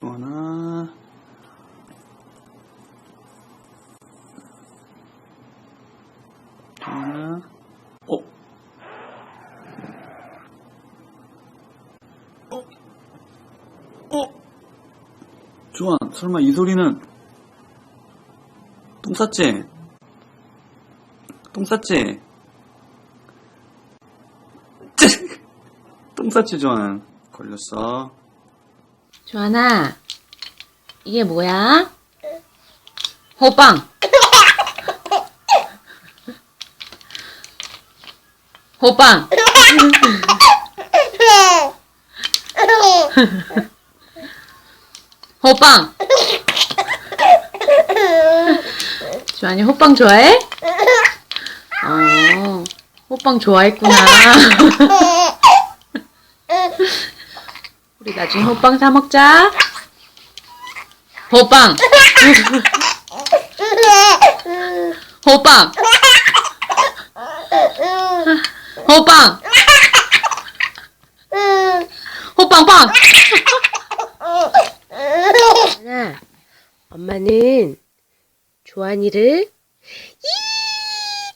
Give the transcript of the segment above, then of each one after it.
조하나. 조하나. 어? 어? 어? 조한, 설마 이 소리는 똥 쌌지? 똥 쌌지? 똥 쌌지, 조한. 걸렸어. 조하나, 이게 뭐야? 호빵! 호빵! 호빵! 조한이 호빵 좋아해? 어, 호빵 좋아했구나. 우리 나중에 호빵 사 먹자. 호빵! 호빵! 호빵! 호빵빵! 하나, 엄마는 조한이를 이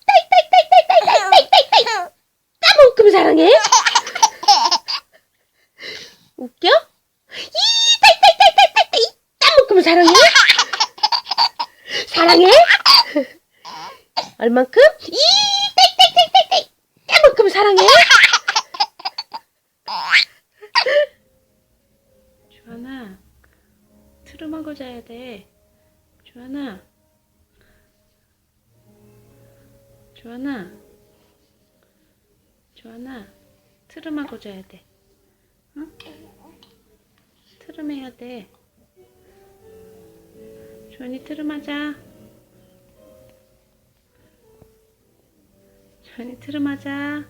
딸딸딸딸딸딸딸딸 까만큼 사랑해. 웃겨? 이따 이따 이따 이따 이따 이따 이따 먹으면 사랑해? 사랑해? 얼만큼? 이따 이따 이따 이따 이따 이따 먹으면 사랑해? 주아나, 트름하고 자야 돼 주아나. 주아나. 주아나, 트름하고 자야 돼 응? 트름 해야 돼. 주한이 트름 하자. 주한이 트름 하자.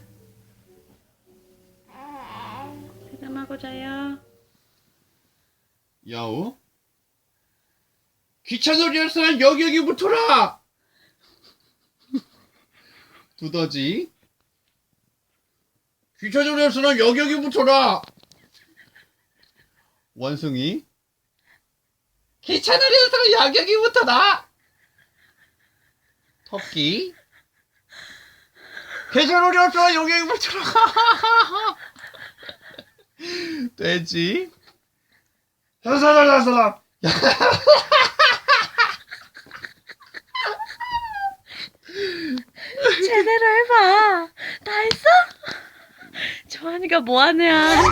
트름 하고 자요. 야오? 귀찮으리였으면 여기 여기 붙어라! 두더지? 귀찮으리였으면 여기 여기 붙어라! 원숭이? 귀찮은 녀석은 양여기부터 나! 토끼? 계절놀이 없어 용역이부터 돼지? 사사람 사람. 제대로 해봐. 다 했어? 조한이가 뭐하냐?